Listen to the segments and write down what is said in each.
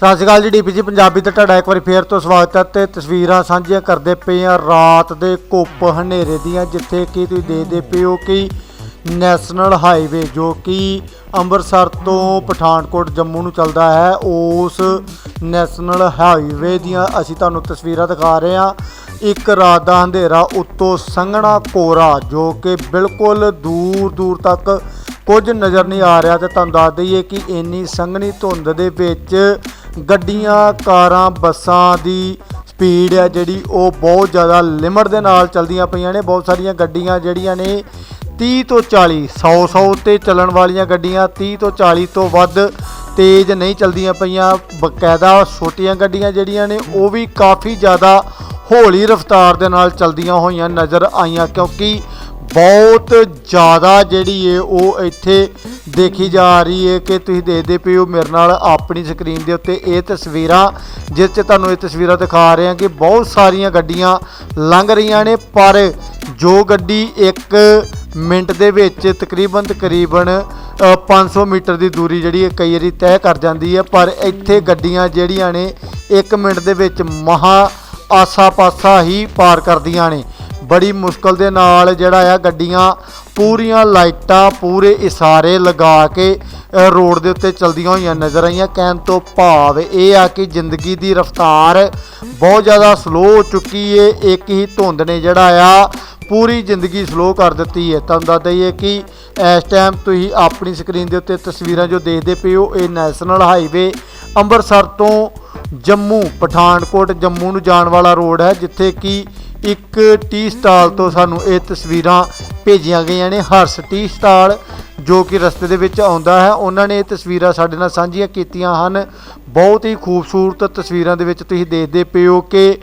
ਸਤਿ ਸ਼੍ਰੀ ਅਕਾਲ ਜੀ ਡੀਪੀਜੀ ਪੰਜਾਬੀ ਤੇ ਤੁਹਾਡਾ ਇੱਕ ਵਾਰੀ ਫੇਰ ਤੋਂ ਸਵਾਗਤ ਹੈ ਤੇ ਤਸਵੀਰਾਂ ਸਾਂਝੀਆਂ ਕਰਦੇ ਪਏ ਆ ਰਾਤ ਦੇ ਘੁੱਪ ਹਨੇਰੇ ਦੀਆਂ, ਜਿੱਥੇ ਕਿ ਤੁਸੀਂ ਦੇਖਦੇ ਪਏ ਹੋ ਕਿ ਨੈਸ਼ਨਲ ਹਾਈਵੇ ਜੋ ਕਿ ਅੰਮ੍ਰਿਤਸਰ ਤੋਂ ਪਠਾਨਕੋਟ ਜੰਮੂ ਨੂੰ ਚੱਲਦਾ ਹੈ, ਉਸ ਨੈਸ਼ਨਲ ਹਾਈਵੇ ਦੀਆਂ ਅਸੀਂ ਤੁਹਾਨੂੰ ਤਸਵੀਰਾਂ ਦਿਖਾ ਰਹੇ ਹਾਂ। ਇੱਕ ਰਾਤ ਦਾ ਅੰਧੇਰਾ ਉੱਤੋਂ ਸੰਘਣਾ ਕੋਰਾ ਜੋ ਕਿ ਬਿਲਕੁਲ ਦੂਰ ਦੂਰ ਤੱਕ ਕੁਝ ਨਜ਼ਰ ਨਹੀਂ ਆ ਰਿਹਾ ਤੇ ਤੁਹਾਨੂੰ ਦੱਸ ਦਈਏ ਕਿ ਇੰਨੀ ਸੰਘਣੀ ਧੁੰਦ ਦੇ ਵਿੱਚ ਗੱਡੀਆਂ, ਕਾਰਾਂ, ਬੱਸਾਂ ਦੀ ਸਪੀਡ ਹੈ ਜਿਹੜੀ ਉਹ ਬਹੁਤ ਜ਼ਿਆਦਾ ਲਿਮਟ ਦੇ ਨਾਲ ਚੱਲਦੀਆਂ ਪਈਆਂ ਨੇ। ਬਹੁਤ ਸਾਰੀਆਂ ਗੱਡੀਆਂ ਜਿਹੜੀਆਂ ਨੇ 30 ਤੋਂ 40 100 100 ਤੇ ਚੱਲਣ ਵਾਲੀਆਂ ਗੱਡੀਆਂ 30 ਤੋਂ 40 ਤੋਂ ਵੱਧ ਤੇਜ਼ ਨਹੀਂ ਚੱਲਦੀਆਂ ਪਈਆਂ। ਬਕਾਇਦਾ ਛੋਟੀਆਂ ਗੱਡੀਆਂ ਜਿਹੜੀਆਂ ਨੇ, ਉਹ ਵੀ ਕਾਫੀ ਜ਼ਿਆਦਾ ਹੌਲੀ ਰਫ਼ਤਾਰ ਦੇ ਨਾਲ ਚੱਲਦੀਆਂ ਹੋਈਆਂ ਨਜ਼ਰ ਆਈਆਂ, ਕਿਉਂਕਿ ਬਹੁਤ ਜ਼ਿਆਦਾ ਜਿਹੜੀ ਏ ਉਹ ਇੱਥੇ ਦੇਖੀ ਜਾ ਰਹੀ ਏ ਕਿ ਤੁਸੀਂ ਦੇਖਦੇ ਪਏ ਹੋ ਮੇਰੇ ਨਾਲ ਆਪਣੀ ਸਕਰੀਨ ਦੇ ਉੱਤੇ ਇਹ ਤਸਵੀਰਾਂ ਜਿਸ 'ਚ ਤੁਹਾਨੂੰ ਇਹ ਤਸਵੀਰਾਂ ਦਿਖਾ ਰਹੇ ਹਾਂ ਕਿ ਬਹੁਤ ਸਾਰੀਆਂ ਗੱਡੀਆਂ ਲੰਘ ਰਹੀਆਂ ਨੇ ਪਰ ਜੋ ਗੱਡੀ 1 ਮਿੰਟ ਦੇ ਵਿੱਚ ਤਕਰੀਬਨ ਤਕਰੀਬਨ ਅ, 500 ਮੀਟਰ ਦੀ ਦੂਰੀ ਜਿਹੜੀ ਹੈ ਕਈ ਵਾਰੀ ਤੈਅ ਕਰ ਜਾਂਦੀ ਹੈ ਪਰ ਇੱਥੇ ਗੱਡੀਆਂ ਜਿਹੜੀਆਂ ਨੇ 1 ਮਿੰਟ ਦੇ ਵਿੱਚ ਮਹਾ ਆਸਾ-ਪਾਸਾ ਹੀ ਪਾਰ ਕਰਦੀਆਂ ਨੇ। ਬੜੀ ਮੁਸ਼ਕਲ ਦੇ ਨਾਲ ਜਿਹੜਾ ਆ ਗੱਡੀਆਂ ਪੂਰੀਆਂ ਲਾਈਟਾਂ ਪੂਰੇ ਇਸ਼ਾਰੇ ਲਗਾ ਕੇ ਰੋਡ ਦੇ ਉੱਤੇ ਚਲਦੀਆਂ ਹੋਈਆਂ ਨਜ਼ਰ ਆਈਆਂ। ਕਹਿਣ ਤੋਂ ਭਾਵ ਇਹ ਆ ਕਿ ਜ਼ਿੰਦਗੀ ਦੀ ਰਫ਼ਤਾਰ ਬਹੁਤ ਜ਼ਿਆਦਾ ਸਲੋ ਹੋ ਚੁੱਕੀ ਏ। ਇੱਕ ਹੀ ਧੁੰਦ ਨੇ ਜਿਹੜਾ ਆ ਪੂਰੀ ਜ਼ਿੰਦਗੀ ਸਲੋ ਕਰ ਦਿੱਤੀ ਹੈ ਤੁਹਾਨੂੰ ਦੱਸ ਦਈਏ ਕਿ ਇਸ ਟਾਈਮ ਤੁਸੀਂ ਆਪਣੀ ਸਕਰੀਨ ਦੇ ਉੱਤੇ ਤਸਵੀਰਾਂ ਜੋ ਦੇਖਦੇ ਪਏ ਹੋ, ਇਹ ਨੈਸ਼ਨਲ ਹਾਈਵੇ ਅੰਮ੍ਰਿਤਸਰ ਤੋਂ ਜੰਮੂ, ਪਠਾਨਕੋਟ ਜੰਮੂ ਨੂੰ ਜਾਣ ਵਾਲਾ ਰੋਡ ਹੈ, ਜਿੱਥੇ ਕਿ ਇੱਕ ਟੀ ਸਟਾਲ ਤੋਂ ਸਾਨੂੰ ਇਹ ਤਸਵੀਰਾਂ ਭੇਜੀਆਂ ਗਈਆਂ ਨੇ, ਹਰਸ ਟੀ ਸਟਾਲ ਜੋ ਕਿ ਰਸਤੇ ਦੇ ਵਿੱਚ ਆਉਂਦਾ ਹੈ। ਉਹਨਾਂ ਨੇ ਇਹ ਤਸਵੀਰਾਂ ਸਾਡੇ ਨਾਲ ਸਾਂਝੀਆਂ ਕੀਤੀਆਂ ਹਨ। ਬਹੁਤ ਹੀ ਖੂਬਸੂਰਤ ਤਸਵੀਰਾਂ ਦੇ ਵਿੱਚ ਤੁਸੀਂ ਦੇਖਦੇ ਪਏ ਹੋ ਕਿ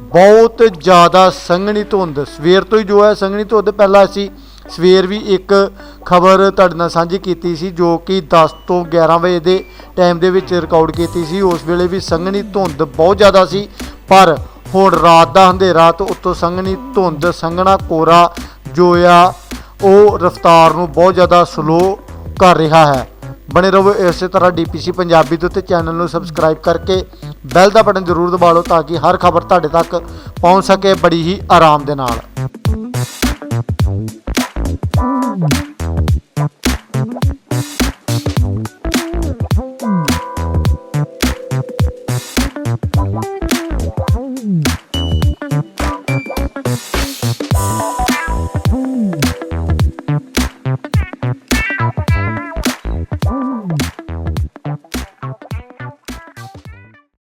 ਬਹੁਤ ਜ਼ਿਆਦਾ ਸੰਘਣੀ ਧੁੰਦ, ਸਵੇਰ ਤੋਂ ਹੀ ਜੋ ਹੈ ਸੰਘਣੀ ਧੁੰਦ, ਪਹਿਲਾਂ ਅਸੀਂ ਸਵੇਰ ਵੀ ਇੱਕ ਖਬਰ ਤੁਹਾਡੇ ਨਾਲ ਸਾਂਝੀ ਕੀਤੀ ਸੀ, ਜੋ ਕਿ 10 ਤੋਂ 11 ਵਜੇ ਦੇ ਟਾਈਮ ਦੇ ਵਿੱਚ ਰਿਕਾਰਡ ਕੀਤੀ ਸੀ। ਉਸ ਵੇਲੇ ਵੀ ਸੰਘਣੀ ਧੁੰਦ ਬਹੁਤ ਜ਼ਿਆਦਾ ਸੀ, ਪਰ ਹੁਣ ਰਾਤ ਦਾ ਹਨੇਰਾ ਤੋਂ ਉੱਤੋਂ ਸੰਘਣੀ ਧੁੰਦ, ਸੰਘਣਾ ਕੋਰਾ ਜੋ ਆ ਉਹ ਰਫ਼ਤਾਰ ਨੂੰ ਬਹੁਤ ਜ਼ਿਆਦਾ ਸਲੋ ਕਰ ਰਿਹਾ ਹੈ। ਬਣੇ ਰਹੋ ਇਸੇ ਤਰ੍ਹਾਂ ਡੀਪੀਸੀ ਪੰਜਾਬੀ ਦੇ ਉੱਤੇ ਚੈਨਲ ਨੂੰ ਸਬਸਕ੍ਰਾਈਬ ਕਰਕੇ ਬੈਲ ਦਾ ਬਟਨ ਜ਼ਰੂਰ ਦਬਾ ਲਓ ਤਾਂ ਕਿ ਹਰ ਖਬਰ ਤੁਹਾਡੇ ਤੱਕ ਪਹੁੰਚ ਸਕੇ ਬੜੀ ਹੀ ਆਰਾਮ ਦੇ ਨਾਲ।